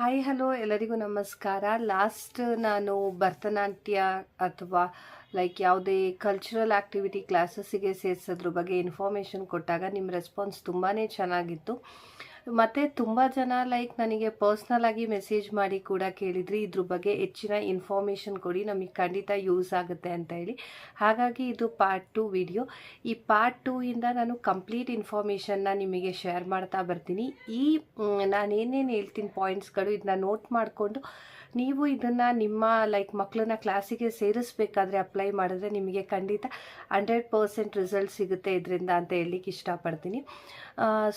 Hi hello ಎಲ್ಲರಿಗೂ ನಮಸ್ಕಾರ. Last ನಾನು ಭರತನಾಟ್ಯ ಅಥವಾ ಲೈಕ್ ಯಾವುದೇ ಕಲ್ಚರಲ್ ಆ್ಯಕ್ಟಿವಿಟಿ ಕ್ಲಾಸಸ್ಸಿಗೆ ಸೇರಿಸೋದ್ರ ಬಗ್ಗೆ ಇನ್ಫಾರ್ಮೇಷನ್ ಕೊಟ್ಟಾಗ ನಿಮ್ಮ ರೆಸ್ಪಾನ್ಸ್ ತುಂಬಾ ಚೆನ್ನಾಗಿತ್ತು. ಮತ್ತು ತುಂಬ ಜನ ಲೈಕ್ ನನಗೆ ಪರ್ಸ್ನಲ್ ಆಗಿ ಮೆಸೇಜ್ ಮಾಡಿ ಕೂಡ ಕೇಳಿದ್ರಿ. ಇದ್ರ ಬಗ್ಗೆ ಹೆಚ್ಚಿನ ಇನ್ಫಾರ್ಮೇಷನ್ ಕೊಡಿ. ನಮಗೆ ಖಂಡಿತ ಯೂಸ್ ಆಗುತ್ತೆ ಅಂತ ಹೇಳಿ. ಹಾಗಾಗಿ ಇದು ಪಾರ್ಟ್ ಟು ವಿಡಿಯೋ ಈ ಪಾರ್ಟ್ ಟೂ ಇಂದ ನಾನು ಕಂಪ್ಲೀಟ್ ಇನ್ಫಾರ್ಮೇಷನ್ನ ನಿಮಗೆ ಶೇರ್ ಮಾಡ್ತಾ ಬರ್ತೀನಿ. ಈ ನಾನು ಏನೇನು ಹೇಳ್ತೀನಿ ಪಾಯಿಂಟ್ಸ್ಗಳು ಇದನ್ನ ನೋಟ್ ಮಾಡಿಕೊಂಡು ನೀವು ಇದನ್ನು ನಿಮ್ಮ ಲೈಕ್ ಮಕ್ಕಳನ್ನ ಕ್ಲಾಸಿಗೆ ಸೇರಿಸ್ಬೇಕಾದ್ರೆ ಅಪ್ಲೈ ಮಾಡಿದ್ರೆ ನಿಮಗೆ ಖಂಡಿತ ಹಂಡ್ರೆಡ್ ಪರ್ಸೆಂಟ್ ರಿಸಲ್ಟ್ ಸಿಗುತ್ತೆ ಇದರಿಂದ ಅಂತ ಹೇಳಲಿಕ್ಕೆ ಇಷ್ಟಪಡ್ತೀನಿ.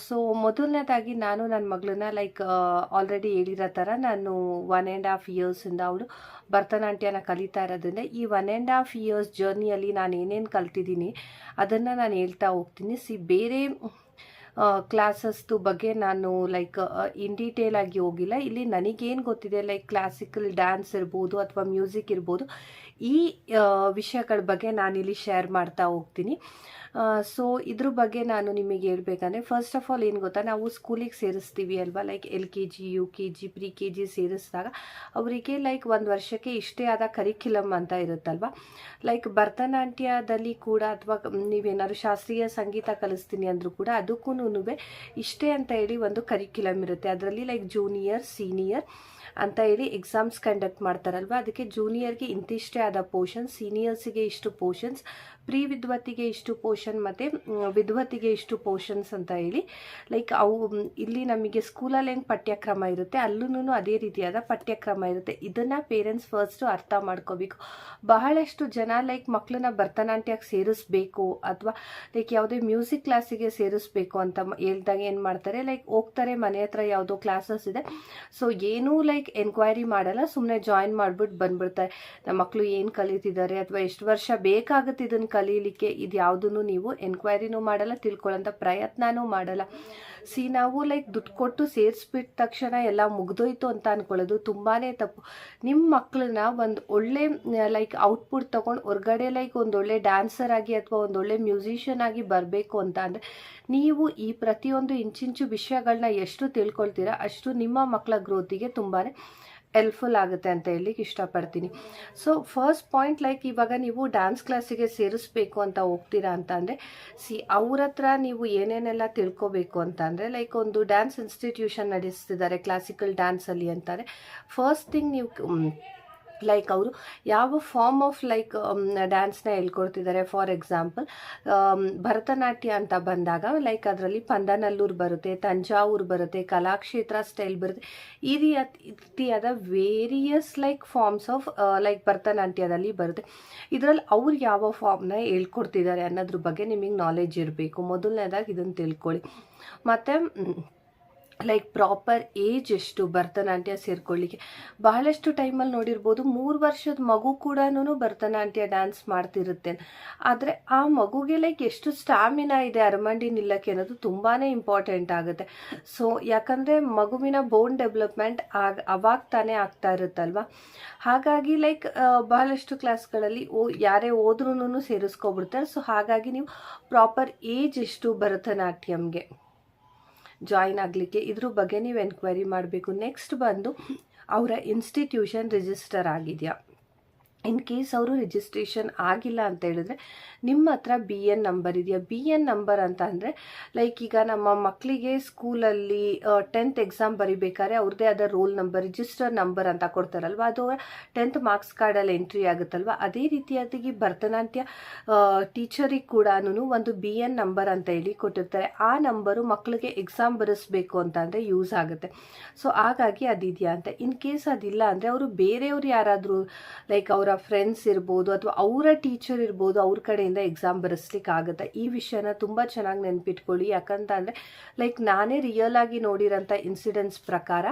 ಸೊ ಮೊದಲನೇದಾಗಿ ನಾನು ನನ್ನ ಮಗಳನ್ನ ಲೈಕ್ ಆಲ್ರೆಡಿ ಹೇಳಿರೋ ಥರ ನಾನು ಒನ್ ಆ್ಯಂಡ್ ಹಾಫ್ ಇಯರ್ಸಿಂದ ಅವಳು ಭರತನಾಟ್ಯನ ಕಲಿತಾ ಇರೋದ್ರಿಂದ ಈ ಒನ್ ಆ್ಯಂಡ್ ಹಾಫ್ ಇಯರ್ಸ್ ಜರ್ನಿಯಲ್ಲಿ ನಾನು ಏನೇನು ಕಲ್ತಿದ್ದೀನಿ ಅದನ್ನು ನಾನು ಹೇಳ್ತಾ ಹೋಗ್ತೀನಿ. ಸಿ ಬೇರೆ ಕ್ಲಾಸಸ್ದು ಬಗ್ಗೆ ನಾನು ಲೈಕ್ ಇನ್ ಡೀಟೇಲ್ ಆಗಿ ಹೋಗಿಲ್ಲ. ಇಲ್ಲಿ ನನಗೇನು ಗೊತ್ತಿದೆ ಲೈಕ್ ಕ್ಲಾಸಿಕಲ್ ಡ್ಯಾನ್ಸ್ ಇರ್ಬೋದು ಅಥವಾ ಮ್ಯೂಸಿಕ್ ಇರ್ಬೋದು. ಈ ವಿಷಯಗಳ ಬಗ್ಗೆ ನಾನಿಲ್ಲಿ ಶೇರ್ ಮಾಡ್ತಾ ಹೋಗ್ತೀನಿ. ಸೊ ಇದ್ರ ಬಗ್ಗೆ ನಾನು ನಿಮಗೆ ಹೇಳ್ಬೇಕಂದ್ರೆ ಫಸ್ಟ್ ಆಫ್ ಆಲ್ ಏನು ಗೊತ್ತಾ? ನಾವು ಸ್ಕೂಲಿಗೆ ಸೇರಿಸ್ತೀವಿ ಅಲ್ವಾ? Like L K G U K G pre K G ಸೇರಿಸಿದಾಗ ಅವರಿಗೆ ಲೈಕ್ ಒಂದು ವರ್ಷಕ್ಕೆ ಇಷ್ಟೇ ಆದ ಕರಿಕ್ಯುಲಮ್ ಅಂತ ಇರುತ್ತಲ್ವ? ಲೈಕ್ ಭರತನಾಟ್ಯದಲ್ಲಿ ಕೂಡ ಅಥವಾ ನೀವೇನಾದ್ರು ಶಾಸ್ತ್ರೀಯ ಸಂಗೀತ ಕಲಿಸ್ತೀನಿ ಅಂದರೂ ಕೂಡ ಅದಕ್ಕೂ ಇಷ್ಟೇ ಅಂತ ಹೇಳಿ ಒಂದು ಕರಿಕ್ಯುಲಮ್ ಇರುತ್ತೆ. ಅದರಲ್ಲಿ ಲೈಕ್ ಜೂನಿಯರ್ ಸೀನಿಯರ್ ಅಂತ ಹೇಳಿ ಎಕ್ಸಾಮ್ಸ್ ಕಂಡಕ್ಟ್ ಮಾಡ್ತಾರಲ್ವ? ಅದಕ್ಕೆ ಜೂನಿಯರ್ಗೆ ಇಂತಿಷ್ಟೇ ಆದ ಪೋರ್ಷನ್ಸ್ ಸೀನಿಯರ್ಸಿಗೆ ಇಷ್ಟು ಪೋರ್ಷನ್ಸ್ ಪ್ರೀ ವಿದ್ವತ್ತಿಗೆ ಇಷ್ಟು ಪೋರ್ಷನ್ ಮತ್ತು ವಿದ್ವತ್ತಿಗೆ ಇಷ್ಟು ಪೋರ್ಷನ್ಸ್ ಅಂತ ಹೇಳಿ ಲೈಕ್ ಅವು ಇಲ್ಲಿ ನಮಗೆ ಸ್ಕೂಲಲ್ಲಿ ಹೆಂಗೆ ಪಠ್ಯಕ್ರಮ ಇರುತ್ತೆ ಅಲ್ಲೂ ಅದೇ ರೀತಿಯಾದ ಪಠ್ಯಕ್ರಮ ಇರುತ್ತೆ. ಇದನ್ನು ಪೇರೆಂಟ್ಸ್ ಫಸ್ಟು ಅರ್ಥ ಮಾಡ್ಕೋಬೇಕು. ಬಹಳಷ್ಟು ಜನ ಲೈಕ್ ಮಕ್ಕಳನ್ನ ಭರತನಾಟ್ಯಕ್ಕೆ ಸೇರಿಸ್ಬೇಕು ಅಥವಾ ಲೈಕ್ ಯಾವುದೇ ಮ್ಯೂಸಿಕ್ ಕ್ಲಾಸಿಗೆ ಸೇರಿಸ್ಬೇಕು ಅಂತ ಹೇಳ್ದಾಗ ಏನು ಮಾಡ್ತಾರೆ ಲೈಕ್ ಹೋಗ್ತಾರೆ ಮನೆ ಹತ್ರ ಯಾವುದೋ ಕ್ಲಾಸಸ್ ಇದೆ. ಸೊ ಏನೂ ಲೈಕ್ ಎನ್ಕ್ವೈರಿ ಮಾಡಲ್ಲ ಸುಮ್ಮನೆ ಜಾಯಿನ್ ಮಾಡಿಬಿಟ್ಟು ಬಂದ್ಬಿಡ್ತಾರೆ. ನಮ್ಮ ಮಕ್ಕಳು ಏನು ಕಲಿತಿದ್ದಾರೆ ಅಥವಾ ಎಷ್ಟು ವರ್ಷ ಬೇಕಾಗುತ್ತೆ ಇದನ್ನು ಕಲೀಲಿಕ್ಕೆ ಇದು ಯಾವುದನ್ನು ನೀವು ಎನ್ಕ್ವೈರಿನೂ ಮಾಡಲ್ಲ, ತಿಳ್ಕೊಳ್ಳೋಂಥ ಪ್ರಯತ್ನವೂ ಮಾಡಲ್ಲ. ಸಿ, ನಾವು ಲೈಕ್ ದುಡ್ಡು ಕೊಟ್ಟು ಸೇರಿಸ್ಬಿಟ್ಟ ತಕ್ಷಣ ಎಲ್ಲ ಮುಗ್ದೋಯ್ತು ಅಂತ ಅಂದ್ಕೊಳ್ಳೋದು ತುಂಬಾ ತಪ್ಪು. ನಿಮ್ಮ ಮಕ್ಕಳನ್ನ ಒಂದು ಒಳ್ಳೆ ಲೈಕ್ ಔಟ್ಪುಟ್ ತೊಗೊಂಡು ಹೊರ್ಗಡೆ ಲೈಕ್ ಒಂದು ಒಳ್ಳೆ ಡ್ಯಾನ್ಸರ್ ಆಗಿ ಅಥವಾ ಒಂದು ಒಳ್ಳೆ ಮ್ಯೂಸಿಷಿಯನ್ ಆಗಿ ಬರಬೇಕು ಅಂತ ಅಂದರೆ, ನೀವು ಈ ಪ್ರತಿಯೊಂದು ಇಂಚಿಂಚು ವಿಷಯಗಳನ್ನ ಎಷ್ಟು ತಿಳ್ಕೊಳ್ತೀರಾ ಅಷ್ಟು ನಿಮ್ಮ ಮಕ್ಕಳ ಗ್ರೋತಿಗೆ ತುಂಬಾ ಹೆಲ್ಪ್ಫುಲ್ ಆಗುತ್ತೆ ಅಂತ ಹೇಳಲಿಕ್ಕೆ ಇಷ್ಟಪಡ್ತೀನಿ. ಸೊ ಫಸ್ಟ್ ಪಾಯಿಂಟ್ ಲೈಕ್ ಇವಾಗ ನೀವು ಡ್ಯಾನ್ಸ್ ಕ್ಲಾಸಿಗೆ ಸೇರಿಸ್ಬೇಕು ಅಂತ ಹೋಗ್ತೀರಾ ಅಂತ ಅಂದರೆ ಸಿ ಅವ್ರ ಹತ್ರ ನೀವು ಏನೇನೆಲ್ಲ ತಿಳ್ಕೊಬೇಕು ಅಂತ ಅಂದರೆ ಲೈಕ್ ಒಂದು ಡ್ಯಾನ್ಸ್ ಇನ್ಸ್ಟಿಟ್ಯೂಷನ್ ನಡೆಸ್ತಿದ್ದಾರೆ ಕ್ಲಾಸಿಕಲ್ ಡ್ಯಾನ್ಸಲ್ಲಿ ಅಂತಾರೆ. ಫಸ್ಟ್ ಥಿಂಗ್ ನೀವು ಲೈಕ್ ಅವರು ಯಾವ ಫಾರ್ಮ್ ಆಫ್ ಲೈಕ್ ಡ್ಯಾನ್ಸ್ನ ಹೇಳ್ಕೊಡ್ತಿದ್ದಾರೆ ಫಾರ್ ಎಕ್ಸಾಂಪಲ್ ಭರತನಾಟ್ಯ ಅಂತ ಬಂದಾಗ ಲೈಕ್ ಅದರಲ್ಲಿ ಪಂದನಲ್ಲೂರು ಬರುತ್ತೆ, ತಂಜಾವೂರು ಬರುತ್ತೆ, ಕಲಾಕ್ಷೇತ್ರ ಸ್ಟೈಲ್ ಬರುತ್ತೆ. ಈ ರೀತಿಯಾದ various like forms of like ಭರತನಾಟ್ಯದಲ್ಲಿ ಬರುತ್ತೆ. ಇದರಲ್ಲಿ ಅವ್ರು ಯಾವ ಫಾರ್ಮ್ನ ಹೇಳ್ಕೊಡ್ತಿದ್ದಾರೆ ಅನ್ನೋದ್ರ ಬಗ್ಗೆ ನಿಮಗೆ ನಾಲೆಜ್ ಇರಬೇಕು. ಮೊದಲನೇದಾಗಿ ಇದನ್ನು ತಿಳ್ಕೊಳ್ಳಿ. ಮತ್ತು ಲೈಕ್ ಪ್ರಾಪರ್ ಏಜ್ ಎಷ್ಟು ಭರತನಾಟ್ಯ ಸೇರ್ಕೊಳ್ಳಿಕ್ಕೆ. ಬಹಳಷ್ಟು ಟೈಮಲ್ಲಿ ನೋಡಿರ್ಬೋದು ಮೂರು ವರ್ಷದ ಮಗು ಕೂಡ ಭರತನಾಟ್ಯ ಡ್ಯಾನ್ಸ್ ಮಾಡ್ತಿರುತ್ತೆ. ಆದರೆ ಆ ಮಗುಗೆ ಲೈಕ್ ಎಷ್ಟು ಸ್ಟ್ಯಾಮಿನಾ ಇದೆ ಅರಮಂಡಿ ನಿಲ್ಲಕ್ಕೆ ಅನ್ನೋದು ತುಂಬಾ ಇಂಪಾರ್ಟೆಂಟ್ ಆಗುತ್ತೆ. ಸೊ ಯಾಕಂದರೆ ಮಗುವಿನ ಬೋನ್ ಡೆವಲಪ್ಮೆಂಟ್ ಆಗ, ಅವಾಗ ತಾನೇ ಆಗ್ತಾ ಇರುತ್ತಲ್ವ? ಹಾಗಾಗಿ ಲೈಕ್ ಬಹಳಷ್ಟು ಕ್ಲಾಸ್ಗಳಲ್ಲಿ ಓ, ಯಾರೇ ಓದ್ರೂ ಸೇರಿಸ್ಕೊಬಿಡ್ತಾರೆ. ಸೊ ಹಾಗಾಗಿ ನೀವು ಪ್ರಾಪರ್ ಏಜ್ ಎಷ್ಟು ಭರತನಾಟ್ಯಂಗೆ. ಜಾಯಿನ್ ಆಗಲಿಕ್ಕೆ ಇದ್ರ ಬಗ್ಗೆ ನೀವು ಎನ್ಕ್ವೈರಿ ಮಾಡಬೇಕು. ನೆಕ್ಸ್ಟ್ ಬಂದು ಅವರ ಇನ್ಸ್ಟಿಟ್ಯೂಷನ್ ರಿಜಿಸ್ಟರ್ ಆಗಿದೆಯಾ? ಇನ್ ಕೇಸ್ ಅವರು ರಿಜಿಸ್ಟ್ರೇಷನ್ ಆಗಿಲ್ಲ ಅಂತ ಹೇಳಿದ್ರೆ, ನಿಮ್ಮ ಹತ್ರ ಬಿ ಎನ್ ನಂಬರ್ ಇದೆಯಾ? ಬಿ ಎನ್ ನಂಬರ್ ಅಂತ ಅಂದರೆ ಲೈಕ್ ಈಗ ನಮ್ಮ ಮಕ್ಕಳಿಗೆ ಸ್ಕೂಲಲ್ಲಿ ಟೆಂತ್ ಎಕ್ಸಾಮ್ ಬರಿಬೇಕಾದ್ರೆ ಅವ್ರದ್ದೇ ಆದ ರೋಲ್ ನಂಬರ್ ರಿಜಿಸ್ಟರ್ ನಂಬರ್ ಅಂತ ಕೊಡ್ತಾರಲ್ವ? ಅದು ಟೆಂತ್ ಮಾರ್ಕ್ಸ್ ಕಾರ್ಡಲ್ಲಿ ಎಂಟ್ರಿ ಆಗುತ್ತಲ್ವ? ಅದೇ ರೀತಿಯಾಗಿ ಭರತನಾಟ್ಯ ಟೀಚರಿಗೆ ಕೂಡ ಒಂದು ಬಿ ಎನ್ ನಂಬರ್ ಅಂತ ಹೇಳಿ ಕೊಟ್ಟಿರ್ತಾರೆ. ಆ ನಂಬರು ಮಕ್ಕಳಿಗೆ ಎಕ್ಸಾಮ್ ಬರೆಸ್ಬೇಕು ಅಂತ ಅಂದರೆ ಯೂಸ್ ಆಗುತ್ತೆ. ಸೊ ಹಾಗಾಗಿ ಅದಿದೆಯಾ ಅಂತ. ಇನ್ ಕೇಸ್ ಅದಿಲ್ಲ ಅಂದರೆ ಅವರು ಬೇರೆಯವ್ರು ಯಾರಾದರೂ ಲೈಕ್ ಅವರ ಫ್ರೆಂಡ್ಸ್ ಇರ್ಬೋದು ಅಥವಾ ಅವರ ಟೀಚರ್ ಇರ್ಬೋದು ಅವ್ರ ಕಡೆಯಿಂದ ಎಕ್ಸಾಮ್ ಬರೆಸ್ಲಿಕ್ಕೆ ಆಗುತ್ತೆ ಈ ವಿಷಯನ ತುಂಬ ಚೆನ್ನಾಗಿ ನೆನ್ಪಿಟ್ಕೊಳ್ಳಿ. ಯಾಕಂತ ಅಂದರೆ ಲೈಕ್ ನಾನೇ ರಿಯಲ್ ಆಗಿ ನೋಡಿರೋಂಥ ಇನ್ಸಿಡೆಂಟ್ಸ್ ಪ್ರಕಾರ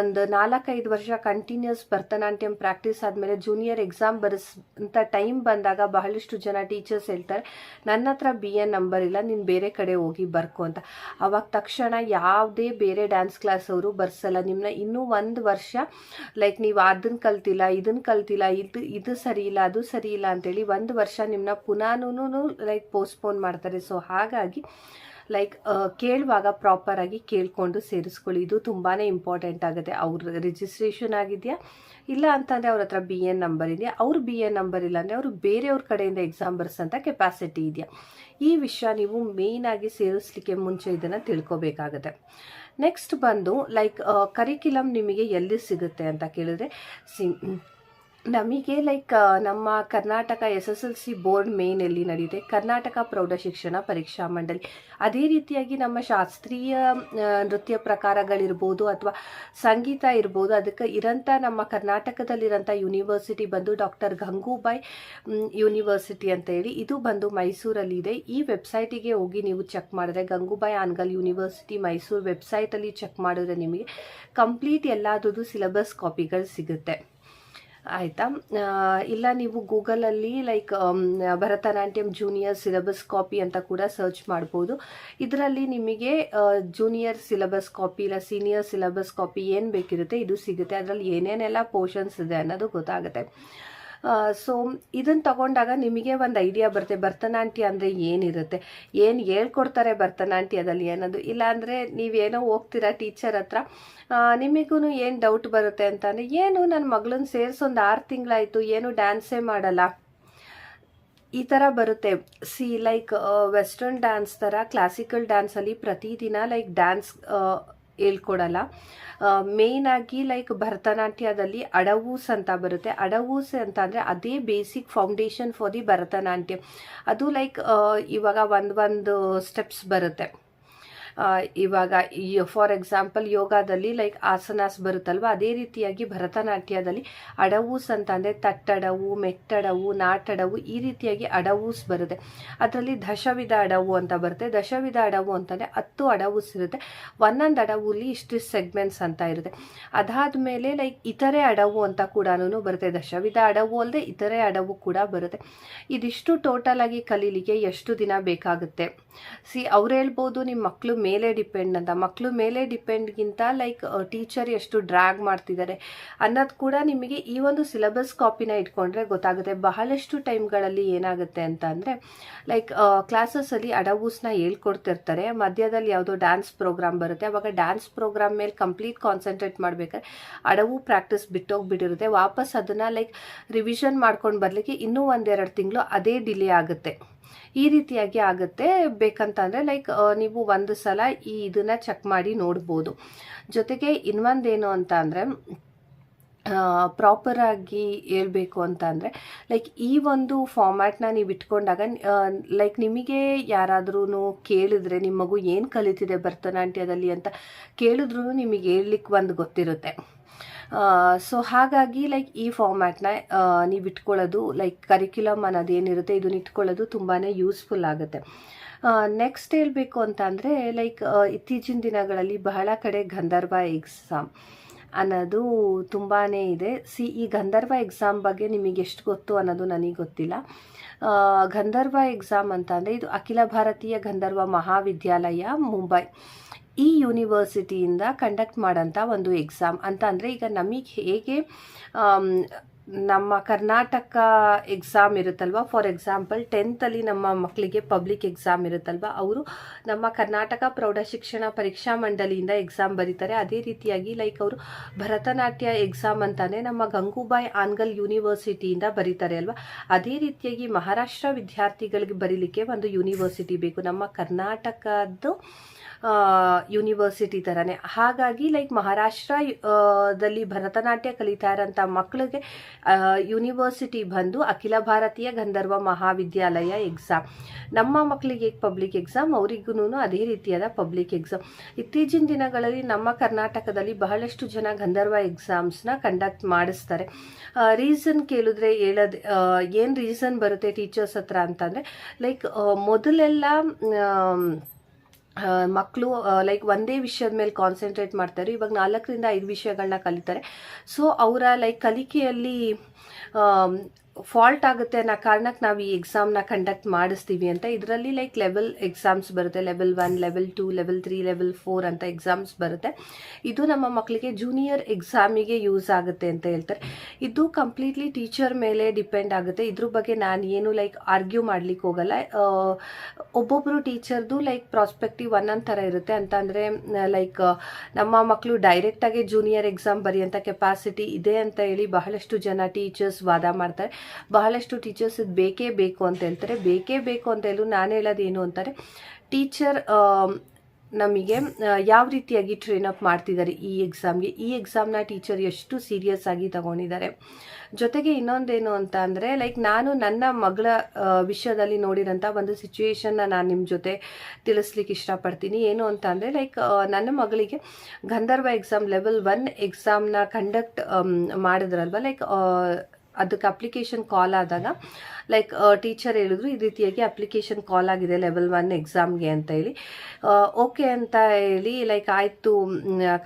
ಒಂದು ನಾಲ್ಕೈದು ವರ್ಷ ಕಂಟಿನ್ಯೂಸ್ ಭರತನಾಟ್ಯಂ ಪ್ರಾಕ್ಟೀಸ್ ಆದಮೇಲೆ ಜೂನಿಯರ್ ಎಕ್ಸಾಮ್ ಬರೆಸ್ ಅಂತ ಟೈಮ್ ಬಂದಾಗ ಬಹಳಷ್ಟು ಜನ ಟೀಚರ್ಸ್ ಹೇಳ್ತಾರೆ, ನನ್ನ ಹತ್ರ ಬಿ ಎನ್ ನಂಬರ್ ಇಲ್ಲ, ನೀನು ಬೇರೆ ಕಡೆ ಹೋಗಿ ಬರ್ಕೊ ಅಂತ. ಅವಾಗ ತಕ್ಷಣ ಯಾವುದೇ ಬೇರೆ ಡ್ಯಾನ್ಸ್ ಕ್ಲಾಸ್ ಅವರು ಬರ್ಸಲ್ಲ. ನಿಮ್ಮನ್ನ ಇನ್ನೂ ಒಂದು ವರ್ಷ ಲೈಕ್ ನೀವು ಅದನ್ನು ಕಲ್ತಿಲ್ಲ ಇದನ್ನು ಕಲ್ತಿಲ್ಲ ಇದು ಇದು ಸರಿ ಅದು ಸರಿ ಇಲ್ಲ ಅಂತೇಳಿ ಒಂದು ವರ್ಷ ನಿಮ್ಮನ್ನ ಪುನಾನೂ ಲೈಕ್ ಪೋಸ್ಟ್ಪೋನ್ ಮಾಡ್ತಾರೆ. ಸೊ ಹಾಗಾಗಿ ಲೈಕ್ ಕೇಳುವಾಗ ಪ್ರಾಪರಾಗಿ ಕೇಳಿಕೊಂಡು ಸೇರಿಸ್ಕೊಳ್ಳಿ. ಇದು ತುಂಬಾ ಇಂಪಾರ್ಟೆಂಟ್ ಆಗುತ್ತೆ. ಅವ್ರ ರಿಜಿಸ್ಟ್ರೇಷನ್ ಆಗಿದೆಯಾ? ಇಲ್ಲ ಅಂತಂದರೆ ಅವ್ರ ಹತ್ರ ಬಿ ಎನ್ ನಂಬರ್ ಇದೆಯಾ? ಅವ್ರ ಬಿ ಎನ್ ನಂಬರ್ ಇಲ್ಲ ಅಂದರೆ ಅವರು ಬೇರೆಯವ್ರ ಕಡೆಯಿಂದ ಎಕ್ಸಾಮ್ ಬರ್ಸೋಂಥ ಕೆಪಾಸಿಟಿ ಇದೆಯಾ? ಈ ವಿಷಯ ನೀವು ಮೇಯ್ನಾಗಿ ಸೇರಿಸ್ಲಿಕ್ಕೆ ಮುಂಚೆ ಇದನ್ನು ತಿಳ್ಕೊಬೇಕಾಗತ್ತೆ. ನೆಕ್ಸ್ಟ್ ಬಂದು ಲೈಕ್ ಕರಿಕ್ಯುಲಮ್ ನಿಮಗೆ ಎಲ್ಲಿ ಸಿಗುತ್ತೆ ಅಂತ ಕೇಳಿದ್ರೆ ಸಿ ನಮಗೆ ಲೈಕ್ ನಮ್ಮ Karnataka S S L C board main ಎಲ್ಲಿ ನಡೆಯುತ್ತೆ. ಕರ್ನಾಟಕ ಪ್ರೌಢ ಶಿಕ್ಷಣ ಪರೀಕ್ಷಾ ಮಂಡಳಿ. ಅದೇ ರೀತಿಯಾಗಿ ನಮ್ಮ ಶಾಸ್ತ್ರೀಯ ನೃತ್ಯ ಪ್ರಕಾರಗಳಿರ್ಬೋದು ಅಥವಾ ಸಂಗೀತ ಇರ್ಬೋದು, ಅದಕ್ಕೆ ಇರೋಂಥ ನಮ್ಮ ಕರ್ನಾಟಕದಲ್ಲಿರೋಂಥ ಯೂನಿವರ್ಸಿಟಿ ಬಂದು ಡಾಕ್ಟರ್ ಗಂಗೂಬಾಯ್ ಯೂನಿವರ್ಸಿಟಿ ಅಂತ ಹೇಳಿ ಇದು ಬಂದು ಮೈಸೂರಲ್ಲಿ ಇದೆ. ಈ ವೆಬ್ಸೈಟಿಗೆ ಹೋಗಿ ನೀವು ಚೆಕ್ ಮಾಡಿದ್ರೆ ಗಂಗೂಬಾಯ್ ಆನ್ಗಲ್ ಯೂನಿವರ್ಸಿಟಿ ಮೈಸೂರು ವೆಬ್ಸೈಟಲ್ಲಿ ಚೆಕ್ ಮಾಡಿದ್ರೆ ನಿಮಗೆ ಕಂಪ್ಲೀಟ್ ಎಲ್ಲಾದ್ರದ್ದು ಸಿಲೆಬಸ್ ಕಾಪಿಗಳು ಸಿಗುತ್ತೆ. ಆಯಿತಾ? ಇಲ್ಲ, ನೀವು ಗೂಗಲಲ್ಲಿ, like Bharatanatyam junior syllabus copy ಅಂತ ಕೂಡ ಸರ್ಚ್ ಮಾಡ್ಬೋದು. ಇದರಲ್ಲಿ ನಿಮಗೆ ಜೂನಿಯರ್ ಸಿಲೆಬಸ್ ಕಾಪಿ ಇಲ್ಲ, ಸೀನಿಯರ್ ಸಿಲೆಬಸ್ ಕಾಪಿ ಏನು ಬೇಕಿರುತ್ತೆ ಇದು ಸಿಗುತ್ತೆ. ಅದರಲ್ಲಿ ಏನೇನೆಲ್ಲ ಪೋರ್ಷನ್ಸ್ ಇದೆ ಅನ್ನೋದು ಗೊತ್ತಾಗುತ್ತೆ. ಸೊ ಇದನ್ನು ತಗೊಂಡಾಗ ನಿಮಗೆ ಒಂದು ಐಡಿಯಾ ಬರುತ್ತೆ ಭರತನಾಟ್ಯ ಅಂದರೆ ಏನಿರುತ್ತೆ? ಏನು ಹೇಳ್ಕೊಡ್ತಾರೆ ಭರತನಾಟ್ಯದಲ್ಲಿ ಅನ್ನೋದು? ಇಲ್ಲಾಂದರೆ ನೀವೇನೋ ಹೋಗ್ತೀರಾ ಟೀಚರ್ ಹತ್ರ ನಿಮಗೂ ಏನು ಡೌಟ್ ಬರುತ್ತೆ ಅಂತಂದರೆ ಏನು ನನ್ನ ಮಗಳನ್ನ ಸೇರಿಸೊಂದು ಆರು ತಿಂಗಳಾಯಿತು, ಏನು ಡ್ಯಾನ್ಸೇ ಮಾಡಲ್ಲ. ಈ ಥರ ಬರುತ್ತೆ. ಸಿ ಲೈಕ್ ವೆಸ್ಟರ್ನ್ ಡ್ಯಾನ್ಸ್ ಥರ ಕ್ಲಾಸಿಕಲ್ ಡ್ಯಾನ್ಸಲ್ಲಿ ಪ್ರತಿದಿನ ಲೈಕ್ ಡ್ಯಾನ್ಸ್ ಹೇಳ್ಕೊಡಲ್ಲ. ಆಗಿ ಲೈಕ್ ಭರತನಾಟ್ಯದಲ್ಲಿ ಅಡವೂಸ್ ಅಂತ ಬರುತ್ತೆ. ಅಡವೂಸ್ ಅಂತ ಅಂದರೆ ಅದೇ basic foundation for the Bharatanatya. ಅದು ಲೈಕ್ ಇವಾಗ ಒಂದು ಸ್ಟೆಪ್ಸ್ ಬರುತ್ತೆ. ಇವಾಗ ಫಾರ್ ಎಕ್ಸಾಂಪಲ್ ಯೋಗದಲ್ಲಿ ಲೈಕ್ ಆಸನಾಸ್ ಬರುತ್ತಲ್ವ? ಅದೇ ರೀತಿಯಾಗಿ ಭರತನಾಟ್ಯದಲ್ಲಿ ಅಡವೂಸ್ ಅಂತ ಅಂದರೆ ತಟ್ಟಡವು, ಮೆಟ್ಟಡವು, ನಾಟಡವು ಈ ರೀತಿಯಾಗಿ ಅಡವೂಸ್ ಬರುತ್ತೆ. ಅದರಲ್ಲಿ ದಶವಿಧ ಅಡವು ಅಂತ ಬರುತ್ತೆ. ದಶವಿಧ ಅಡವು ಅಂತಂದರೆ ಹತ್ತು ಅಡವೂಸ್ ಇರುತ್ತೆ. ಒಂದೊಂದು ಅಡವುಲಿ ಇಷ್ಟು ಸೆಗ್ಮೆಂಟ್ಸ್ ಅಂತ ಇರುತ್ತೆ. ಅದಾದ ಮೇಲೆ ಲೈಕ್ ಇತರೆ ಅಡವು ಅಂತ ಕೂಡ ಬರುತ್ತೆ. ದಶವಿಧ ಅಡವು ಅಲ್ಲದೆ ಇತರೆ ಅಡವು ಕೂಡ ಬರುತ್ತೆ. ಇದಿಷ್ಟು ಟೋಟಲ್ ಆಗಿ ಕಲೀಲಿಕ್ಕೆ ಎಷ್ಟು ದಿನ ಬೇಕಾಗುತ್ತೆ? ಸಿ ಅವ್ರು ಹೇಳ್ಬೋದು ನಿಮ್ಮ ಮಕ್ಕಳು ಮೇಲೆ ಡಿಪೆಂಡ್ ಅಂತ. ಮಕ್ಕಳು ಮೇಲೆ ಡಿಪೆಂಡ್ಗಿಂತ ಲೈಕ್ ಟೀಚರ್ ಎಷ್ಟು ಡ್ರ್ಯಾಗ್ ಮಾಡ್ತಿದ್ದಾರೆ ಅನ್ನೋದು ಕೂಡ ನಿಮಗೆ ಈ ಒಂದು ಸಿಲೆಬಸ್ ಕಾಪಿನ ಇಟ್ಕೊಂಡ್ರೆ ಗೊತ್ತಾಗುತ್ತೆ. ಬಹಳಷ್ಟು ಟೈಮ್ಗಳಲ್ಲಿ ಏನಾಗುತ್ತೆ ಅಂತ ಅಂದರೆ ಲೈಕ್ ಕ್ಲಾಸಸ್ಸಲ್ಲಿ ಅಡವೂಸ್ನ ಹೇಳ್ಕೊಡ್ತಿರ್ತಾರೆ. ಮಧ್ಯದಲ್ಲಿ ಯಾವುದೋ ಡ್ಯಾನ್ಸ್ ಪ್ರೋಗ್ರಾಮ್ ಬರುತ್ತೆ. ಅವಾಗ ಡ್ಯಾನ್ಸ್ ಪ್ರೋಗ್ರಾಮ್ ಮೇಲೆ ಕಂಪ್ಲೀಟ್ ಕಾನ್ಸಂಟ್ರೇಟ್ ಮಾಡಬೇಕಾದ್ರೆ ಅಡವು ಪ್ರಾಕ್ಟೀಸ್ ಬಿಟ್ಟೋಗ್ಬಿಟ್ಟಿರುತ್ತೆ. ವಾಪಸ್ ಅದನ್ನು ಲೈಕ್ ರಿವಿಷನ್ ಮಾಡ್ಕೊಂಡು ಬರಲಿಕ್ಕೆ ಇನ್ನೂ ಒಂದೆರಡು ತಿಂಗಳು ಅದೇ ಡಿಲೇ ಆಗುತ್ತೆ. ಈ ರೀತಿಯಾಗಿ ಆಗುತ್ತೆ. ಬೇಕಂತಂದರೆ ಲೈಕ್ ನೀವು ಒಂದು ಸಲ ಈ ಇದನ್ನು ಚೆಕ್ ಮಾಡಿ ನೋಡ್ಬೋದು. ಜೊತೆಗೆ ಇನ್ನೊಂದೇನು ಅಂತ ಅಂದರೆ ಪ್ರಾಪರಾಗಿ ಹೇಳ್ಬೇಕು ಅಂತ ಅಂದರೆ ಲೈಕ್ ಈ ಒಂದು ಫಾರ್ಮ್ಯಾಟ್ನ ನೀವು ಇಟ್ಕೊಂಡಾಗ ಲೈಕ್ ನಿಮಗೆ ಯಾರಾದ್ರೂ ಕೇಳಿದ್ರೆ ನಿಮ್ಮ ಮಗು ಏನು ಕಲಿತಿದೆ ಭರತನಾಟ್ಯದಲ್ಲಿ ಅಂತ ಕೇಳಿದ್ರೂ ನಿಮಗೆ ಹೇಳಲಿಕ್ಕೆ ಒಂದು ಗೊತ್ತಿರುತ್ತೆ. ಸೊ ಹಾಗಾಗಿ ಲೈಕ್ ಈ ಫಾರ್ಮ್ಯಾಟ್ನ ನೀವು ಇಟ್ಕೊಳ್ಳೋದು ಲೈಕ್ ಕರಿಕ್ಯುಲಮ್ ಅನ್ನೋದು ಏನಿರುತ್ತೆ ಇದನ್ನ ಇಟ್ಕೊಳ್ಳೋದು ತುಂಬಾ ಯೂಸ್ಫುಲ್ ಆಗುತ್ತೆ. ನೆಕ್ಸ್ಟ್ ಹೇಳಬೇಕು ಅಂತ ಅಂದರೆ ಲೈಕ್ ಇತ್ತೀಚಿನ ದಿನಗಳಲ್ಲಿ ಬಹಳ ಕಡೆ ಗಂಧರ್ವ ಎಕ್ಸಾಮ್ ಅನ್ನೋದು ತುಂಬಾ ಇದೆ. ಸಿ ಈ ಗಂಧರ್ವ ಎಕ್ಸಾಮ್ ಬಗ್ಗೆ ನಿಮಗೆ ಎಷ್ಟು ಗೊತ್ತು ಅನ್ನೋದು ನನಗೆ ಗೊತ್ತಿಲ್ಲ. ಗಂಧರ್ವ ಎಕ್ಸಾಮ್ ಅಂತ ಇದು ಅಖಿಲ ಭಾರತೀಯ ಗಂಧರ್ವ ಮಹಾವಿದ್ಯಾಲಯ, ಮುಂಬೈ. ಈ ಯೂನಿವರ್ಸಿಟಿಯಿಂದ ಕಂಡಕ್ಟ್ ಮಾಡೋಂಥ ಒಂದು ಎಕ್ಸಾಮ್ ಅಂತ ಅಂದರೆ ಈಗ ನಮಗೆ ಹೇಗೆ ನಮ್ಮ ಕರ್ನಾಟಕ ಎಕ್ಸಾಮ್ ಇರುತ್ತಲ್ವ? ಫಾರ್ ಎಕ್ಸಾಂಪಲ್ ಟೆಂತಲ್ಲಿ ನಮ್ಮ ಮಕ್ಕಳಿಗೆ ಪಬ್ಲಿಕ್ ಎಕ್ಸಾಮ್ ಇರುತ್ತಲ್ವ? ಅವರು ನಮ್ಮ ಕರ್ನಾಟಕ ಪ್ರೌಢಶಿಕ್ಷಣ ಪರೀಕ್ಷಾ ಮಂಡಳಿಯಿಂದ ಎಕ್ಸಾಮ್ ಬರೀತಾರೆ. ಅದೇ ರೀತಿಯಾಗಿ ಲೈಕ್ ಅವರು ಭರತನಾಟ್ಯ ಎಕ್ಸಾಮ್ ಅಂತಾನೆ ನಮ್ಮ ಗಂಗೂಬಾಯಿ ಆನ್ಗಲ್ ಯೂನಿವರ್ಸಿಟಿಯಿಂದ ಬರೀತಾರೆ ಅಲ್ವಾ? ಅದೇ ರೀತಿಯಾಗಿ ಮಹಾರಾಷ್ಟ್ರ ವಿದ್ಯಾರ್ಥಿಗಳಿಗೆ ಬರೀಲಿಕ್ಕೆ ಒಂದು ಯೂನಿವರ್ಸಿಟಿ ಬೇಕು. ನಮ್ಮ ಕರ್ನಾಟಕದ್ದು ಯೂನಿವರ್ಸಿಟಿ ಥರನೇ ಹಾಗಾಗಿ ಲೈಕ್ ಮಹಾರಾಷ್ಟ್ರ ದಲ್ಲಿ ಭರತನಾಟ್ಯ ಕಲಿತಾ ಇರೋಂಥ ಮಕ್ಕಳಿಗೆ ಯೂನಿವರ್ಸಿಟಿ ಬಂದು ಅಖಿಲ ಭಾರತೀಯ ಗಂಧರ್ವ ಮಹಾವಿದ್ಯಾಲಯ ಎಕ್ಸಾಮ್ ನಮ್ಮ ಮಕ್ಕಳಿಗೆ ಪಬ್ಲಿಕ್ ಎಕ್ಸಾಮ್ ಅವರಿಗೂ ಅದೇ ರೀತಿಯಾದ ಪಬ್ಲಿಕ್ ಎಕ್ಸಾಮ್ ಇತ್ತೀಚಿನ ದಿನಗಳಲ್ಲಿ ನಮ್ಮ ಕರ್ನಾಟಕದಲ್ಲಿ ಬಹಳಷ್ಟು ಜನ ಗಂಧರ್ವ ಎಕ್ಸಾಮ್ಸ್ನ ಕಂಡಕ್ಟ್ ಮಾಡಿಸ್ತಾರೆ. ರೀಸನ್ ಕೇಳಿದ್ರೆ ಹೇಳೋದು ಏನು ರೀಸನ್ ಬರುತ್ತೆ ಟೀಚರ್ಸ್ ಹತ್ರ ಅಂತಂದರೆ ಲೈಕ್ ಮೊದಲೆಲ್ಲ ಮಕ್ಕಳು ಲೈಕ್ ಒಂದೇ ವಿಷಯದ ಮೇಲೆ ಕಾನ್ಸಂಟ್ರೇಟ್ ಮಾಡ್ತಾರೆ. ಇವಾಗ ನಾಲ್ಕರಿಂದ ಐದು ವಿಷಯಗಳನ್ನ ಕಲಿತಾರೆ. ಸೊ ಅವರ ಲೈಕ್ ಕಲಿಕೆಯಲ್ಲಿ ಫಾಲ್ಟ್ ಆಗುತ್ತೆ ಅನ್ನೋ ಕಾರಣಕ್ಕೆ ನಾವು ಈ ಎಕ್ಸಾಮ್ನ ಕಂಡಕ್ಟ್ ಮಾಡಿಸ್ತೀವಿ ಅಂತ. ಇದರಲ್ಲಿ ಲೈಕ್ ಲೆವೆಲ್ ಎಕ್ಸಾಮ್ಸ್ ಬರುತ್ತೆ. Level one level two level three level four ಅಂತ ಎಕ್ಸಾಮ್ಸ್ ಬರುತ್ತೆ. ಇದು ನಮ್ಮ ಮಕ್ಕಳಿಗೆ ಜೂನಿಯರ್ ಎಕ್ಸಾಮಿಗೆ ಯೂಸ್ ಆಗುತ್ತೆ ಅಂತ ಹೇಳ್ತಾರೆ. ಇದು ಕಂಪ್ಲೀಟ್ಲಿ ಟೀಚರ್ ಮೇಲೆ ಡಿಪೆಂಡ್ ಆಗುತ್ತೆ. ಇದ್ರ ಬಗ್ಗೆ ನಾನು ಏನು ಲೈಕ್ ಆರ್ಗ್ಯೂ ಮಾಡ್ಲಿಕ್ಕೆ ಹೋಗಲ್ಲ. ಒಬ್ಬೊಬ್ಬರು ಟೀಚರ್ದು ಲೈಕ್ ಪ್ರಾಸ್ಪೆಕ್ಟಿವ್ ಒಂದೊಂದು ಥರ ಇರುತ್ತೆ. ಅಂತ ಅಂದರೆ ಲೈಕ್ ನಮ್ಮ ಮಕ್ಕಳು ಡೈರೆಕ್ಟಾಗಿ ಜೂನಿಯರ್ ಎಕ್ಸಾಮ್ ಬರೆಯೋಂಥ ಕೆಪಾಸಿಟಿ ಇದೆ ಅಂತ ಹೇಳಿ ಬಹಳಷ್ಟು ಜನ ಟೀಚರ್ಸ್ ವಾದ ಮಾಡ್ತಾರೆ. ಬಹಳಷ್ಟು ಟೀಚರ್ಸ್ ಇದು ಬೇಕೇ ಬೇಕು ಅಂತ ಹೇಳ್ತಾರೆ. ಬೇಕೇ ಬೇಕು ಅಂತ ಹೇಳು ನಾನು ಹೇಳೋದು ಏನು ಅಂತಾರೆ ಟೀಚರ್ ನಮಗೆ ಯಾವ ರೀತಿಯಾಗಿ ಟ್ರೈನ್ ಅಪ್ ಮಾಡ್ತಿದ್ದಾರೆ ಈ ಎಕ್ಸಾಮ್ಗೆ ಈ ಎಕ್ಸಾಮ್ನ ಟೀಚರ್ ಎಷ್ಟು ಸೀರಿಯಸ್ ಆಗಿ ತಗೊಂಡಿದ್ದಾರೆ. ಜೊತೆಗೆ ಇನ್ನೊಂದೇನು ಅಂತ ಅಂದರೆ ಲೈಕ್ ನಾನು ನನ್ನ ಮಗಳ ವಿಷಯದಲ್ಲಿ ನೋಡಿರೋಂಥ ಒಂದು ಸಿಚುವೇಶನ್ನ ನಾನು ನಿಮ್ಮ ಜೊತೆ ತಿಳಿಸ್ಲಿಕ್ಕೆ ಇಷ್ಟಪಡ್ತೀನಿ. ಏನು ಅಂತ ಅಂದರೆ ಲೈಕ್ ನನ್ನ ಮಗಳಿಗೆ ಗಂಧರ್ವ ಎಕ್ಸಾಮ್ ಲೆವೆಲ್ ಒನ್ ಎಕ್ಸಾಮ್ನ ಕಂಡಕ್ಟ್ ಮಾಡಿದ್ರಲ್ವ? ಲೈಕ್ ಅದಕ್ಕೆ ಅಪ್ಲಿಕೇಶನ್ ಕಾಲ್ ಆದಾಗ ಲೈಕ್ ಟೀಚರ್ ಹೇಳಿದ್ರು, ಈ ರೀತಿಯಾಗಿ ಅಪ್ಲಿಕೇಶನ್ ಕಾಲ್ ಆಗಿದೆ ಲೆವೆಲ್ ಒನ್ ಎಕ್ಸಾಮ್ಗೆ ಅಂತ ಹೇಳಿ. ಓಕೆ ಅಂತ ಹೇಳಿ ಲೈಕ್ ಆಯಿತು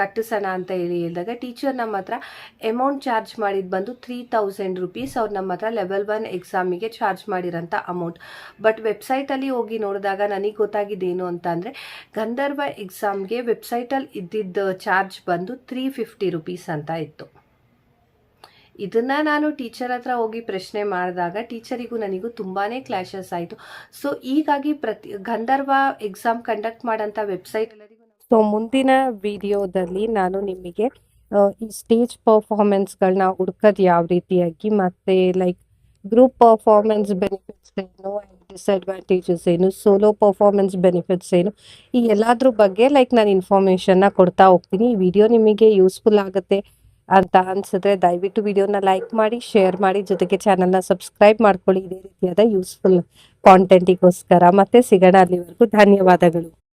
ಕಟ್ಟಿಸೋಣ ಅಂತ ಹೇಳಿ ಹೇಳಿದಾಗ ಟೀಚರ್ ನಮ್ಮ ಹತ್ರ ಅಮೌಂಟ್ ಚಾರ್ಜ್ ಮಾಡಿದ್ದು ಬಂದು ತ್ರೀ ತೌಸಂಡ್ ರುಪೀಸ್ ಅವ್ರು ನಮ್ಮ ಹತ್ರ ಲೆವೆಲ್ ಒನ್ ಎಕ್ಸಾಮಿಗೆ ಚಾರ್ಜ್ ಮಾಡಿರೋಂಥ ಅಮೌಂಟ್ ಬಟ್ ವೆಬ್ಸೈಟಲ್ಲಿ ಹೋಗಿ ನೋಡಿದಾಗ ನನಗೆ ಗೊತ್ತಾಗಿದ್ದೇನು ಅಂತ ಅಂದರೆ, ಗಂಧರ್ವ ಎಕ್ಸಾಮ್ಗೆ ವೆಬ್ಸೈಟಲ್ಲಿ ಇದ್ದಿದ್ದ ಚಾರ್ಜ್ ಬಂದು ತ್ರೀ ಫಿಫ್ಟಿ ರುಪೀಸ್ ಅಂತ ಇತ್ತು. ಇದನ್ನ ನಾನು ಟೀಚರ್ ಹತ್ರ ಹೋಗಿ ಪ್ರಶ್ನೆ ಮಾಡಿದಾಗ ಟೀಚರಿಗೂ ನನಗೂ ತುಂಬಾನೇ ಕ್ಲಾಶಸ್ ಆಯಿತು. ಸೊ ಹೀಗಾಗಿ ಪ್ರತಿ, ಗಂಧರ್ವ ಎಕ್ಸಾಮ್ ಕಂಡಕ್ಟ್ ಮಾಡಂತ ವೆಬ್ಸೈಟ್ ಸೊ ಮುಂದಿನ ವಿಡಿಯೋದಲ್ಲಿ ನಾನು ನಿಮಗೆ ಈ ಸ್ಟೇಜ್ ಪರ್ಫಾರ್ಮೆನ್ಸ್ಗಳನ್ನ ಹುಡ್ಕೋದು ಯಾವ ರೀತಿಯಾಗಿ ಮತ್ತೆ ಲೈಕ್ ಗ್ರೂಪ್ ಪರ್ಫಾರ್ಮೆನ್ಸ್ ಬೆನಿಫಿಟ್ಸ್ ಏನು ಡಿಸ್ಅಡ್ವಾಂಟೇಜಸ್ ಏನು ಸೋಲೋ ಪರ್ಫಾರ್ಮೆನ್ಸ್ ಬೆನಿಫಿಟ್ಸ್ ಏನು, ಈ ಎಲ್ಲದ್ರ ಬಗ್ಗೆ ಲೈಕ್ ನಾನು ಇನ್ಫಾರ್ಮೇಷನ್ನ ಕೊಡ್ತಾ ಹೋಗ್ತೀನಿ. ಈ ವಿಡಿಯೋ ನಿಮಗೆ ಯೂಸ್ಫುಲ್ ಆಗುತ್ತೆ. ಅಂತ ಅನ್ಸಿದ್ರೆ ದಯವಿಟ್ಟು ವಿಡಿಯೋನ ಲೈಕ್ ಮಾಡಿ, ಶೇರ್ ಮಾಡಿ, ಜೊತೆಗೆ ಚಾನಲ್ನ ಸಬ್ಸ್ಕ್ರೈಬ್ ಮಾಡ್ಕೊಳ್ಳಿ. ಇದೇ ರೀತಿಯಾದ ಯೂಸ್ಫುಲ್ ಕಾಂಟೆಂಟಿಗೋಸ್ಕರ ಮತ್ತೆ ಸಿಗೋಣ ಅಲ್ಲಿವರೆಗೂ. ಧನ್ಯವಾದಗಳು.